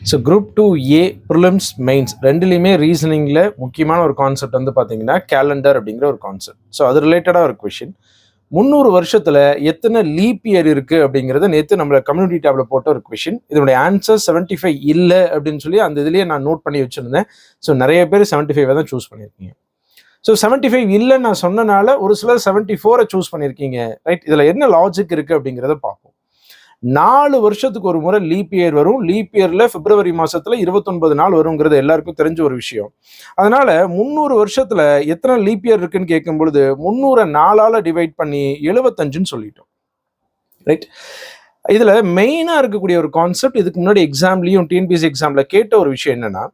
So group two A prelims mains ரெண்டுலேயுமே ரீசனிங்கில் முக்கியமான ஒரு கான்செப்ட் வந்து பார்த்தீங்கன்னா கேலண்டர் அப்படிங்கிற ஒரு கான்செப்ட் ஸோ அது ரிலேட்டடாக ஒரு கொஷின் முந்நூறு வருஷத்தில் எத்தனை லீப் இயர் இருக்குது அப்படிங்கிறத நேற்று நம்மளை கம்யூனிட்டி டேபில் போட்ட ஒரு கொஷின் இதனுடைய ஆன்சர் செவன்ட்டி ஃபைவ் இல்லை அப்படின்னு சொல்லி அந்த இதுலேயே நான் நோட் பண்ணி வச்சுருந்தேன். ஸோ நிறைய பேர் செவன்ட்டி ஃபைவ் தான் சூஸ் பண்ணியிருக்கீங்க. ஸோ செவன்ட்டி ஃபைவ் இல்லைன்னு நான் சொன்னனால ஒரு சிலர் செவன்ட்டி ஃபோரை சூஸ் பண்ணியிருக்கீங்க. ரைட் இதில் என்ன லாஜிக் இருக்குது அப்படிங்கிறத பார்ப்போம். நாலு வருஷத்துக்கு ஒரு முறை லீப் இயர் வரும். லீப் இயர்ல பிப்ரவரி மாசத்துல இருபத்தொன்பது நாள் வருங்கிறது எல்லாருக்கும் தெரிஞ்ச ஒரு விஷயம். அதனால முந்நூறு வருஷத்துல எத்தனை லீப் இயர் இருக்குன்னு கேட்கும் பொழுது முந்நூறை நாலால டிவைட் பண்ணி எழுபத்தஞ்சுன்னு சொல்லிட்டோம். ரைட் இதுல மெயினா இருக்கக்கூடிய ஒரு கான்செப்ட் இதுக்கு முன்னாடி எக்ஸாம்லயும் டிஎன்பிஎஸ்சி எக்ஸாம்ல கேட்ட ஒரு விஷயம் என்னன்னா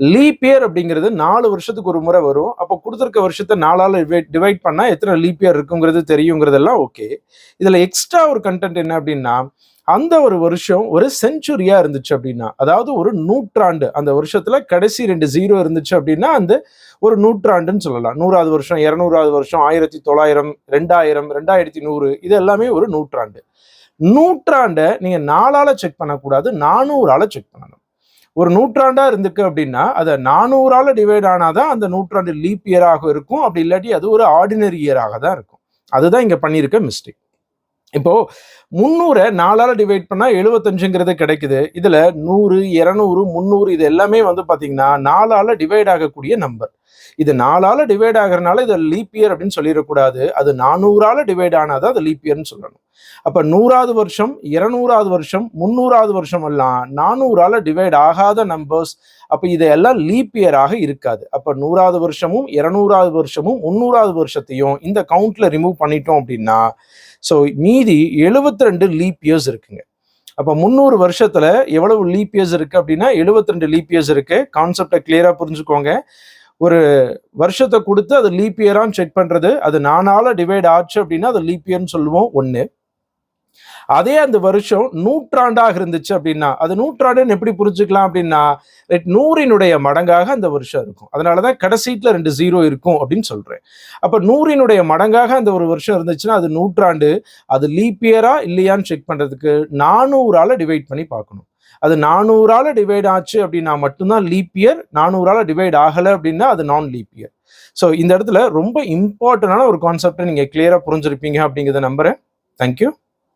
லீப் இயர் அப்படிங்கிறது நாலு வருஷத்துக்கு ஒரு முறை வரும். அப்போ கொடுத்துருக்க வருஷத்தை நாலால் டிவைட் பண்ணால் எத்தனை லீப் இயர் இருக்குங்கிறது தெரியுங்கிறதெல்லாம் ஓகே இதில் எக்ஸ்ட்ரா ஒரு கண்டென்ட் என்ன அப்படின்னா அந்த ஒரு வருஷம் ஒரு செஞ்சுரியா இருந்துச்சு அப்படின்னா அதாவது ஒரு நூற்றாண்டு அந்த வருஷத்துல கடைசி ரெண்டு ஜீரோ இருந்துச்சு அப்படின்னா அந்த ஒரு நூற்றாண்டுன்னு சொல்லலாம். நூறாவது வருஷம் இரநூறாவது வருஷம் ஆயிரத்தி தொள்ளாயிரம் ரெண்டாயிரம் ரெண்டாயிரத்தி நூறு இது எல்லாமே ஒரு நூற்றாண்டு. நூற்றாண்டை நீங்க நாலால செக் பண்ணக்கூடாது நானூறால செக் பண்ணணும். ஒரு நூற்றாண்டா இருந்திருக்கு அப்படின்னா அதை நானூறால டிவைட் ஆனாதான் அந்த நூற்றாண்டு லீப் இயராக இருக்கும். அப்படி இல்லாட்டி அது ஒரு ஆர்டினரி இயராக தான் இருக்கும். அதுதான் இங்க பண்ணியிருக்க மிஸ்டேக் இப்போ முந்நூறை நாலால டிவைட் பண்ணா எழுபத்தஞ்சுங்கிறது கிடைக்குது. இதுல நூறு இரநூறு முந்நூறு இது எல்லாமே வந்து பாத்தீங்கன்னா நாலால டிவைட் ஆகக்கூடிய நம்பர் இது நாலால டிவைட் ஆகிறனால இது லீப் இயர் அப்படின்னு சொல்லிடக்கூடாது. அது நானூறால டிவைட் ஆனாதான் அது லீப் இயர்னு சொல்லணும். அப்ப நூறாவது வருஷம் இருநூறாவது வருஷம் முந்நூறாவது வருஷம் எல்லாம் நானூறால டிவைட் ஆகாத நம்பர்ஸ் அப்ப இதெல்லாம் லீப் இயராக இருக்காது. அப்ப நூறாவது வருஷமும் இருநூறாவது வருஷமும் முந்நூறாவது வருஷத்தையும் இந்த கவுண்ட்ல ரிமூவ் பண்ணிட்டோம் அப்படின்னா ஸோ மீதி எழுபத்தி ரெண்டு லீப் இயர்ஸ் இருக்குங்க. அப்போ முந்நூறு வருஷத்தில் எவ்வளவு லீப் இயர்ஸ் இருக்கு அப்படின்னா எழுபத்தி ரெண்டு லீப் இயர்ஸ் இருக்கு கான்செப்டை கிளியராக புரிஞ்சுக்கோங்க. ஒரு வருஷத்தை கொடுத்து அது லீப் இயரான்னு செக் பண்ணுறது அது நானால டிவைட் ஆச்சு அப்படின்னா அது லீப் இயர்னு சொல்லுவோம் ஒன்று அதே அந்த வருஷம் நூற்றாண்டாக இருந்துச்சு அப்படின்னா அது நூற்றாண்டுன்னு எப்படி புரிஞ்சுக்கலாம் அப்படின்னா நூறினுடைய மடங்காக அந்த வருஷம் இருக்கும். அதனாலதான் கடைசீட்டில் ரெண்டு ஜீரோ இருக்கும் அப்படின்னு சொல்றேன். அப்ப நூறினுடைய மடங்காக அந்த ஒரு வருஷம் இருந்துச்சுன்னா அது நூற்றாண்டு அது லீப் இயரா இல்லையான்னு செக் பண்றதுக்கு நானூறால டிவைட் பண்ணி பார்க்கணும். அது நானூறால டிவைட் ஆச்சு அப்படின்னா மட்டும்தான் லீப் இயர் நானூறால டிவைட் ஆகலை அப்படின்னா அது நான் லீப் இயர் ஸோ இந்த இடத்துல ரொம்ப இம்பார்ட்டண்டான ஒரு கான்செப்டை நீங்கள் கிளியராக புரிஞ்சிருப்பீங்க அப்படிங்கிறத நம்புறேன். தேங்க்யூ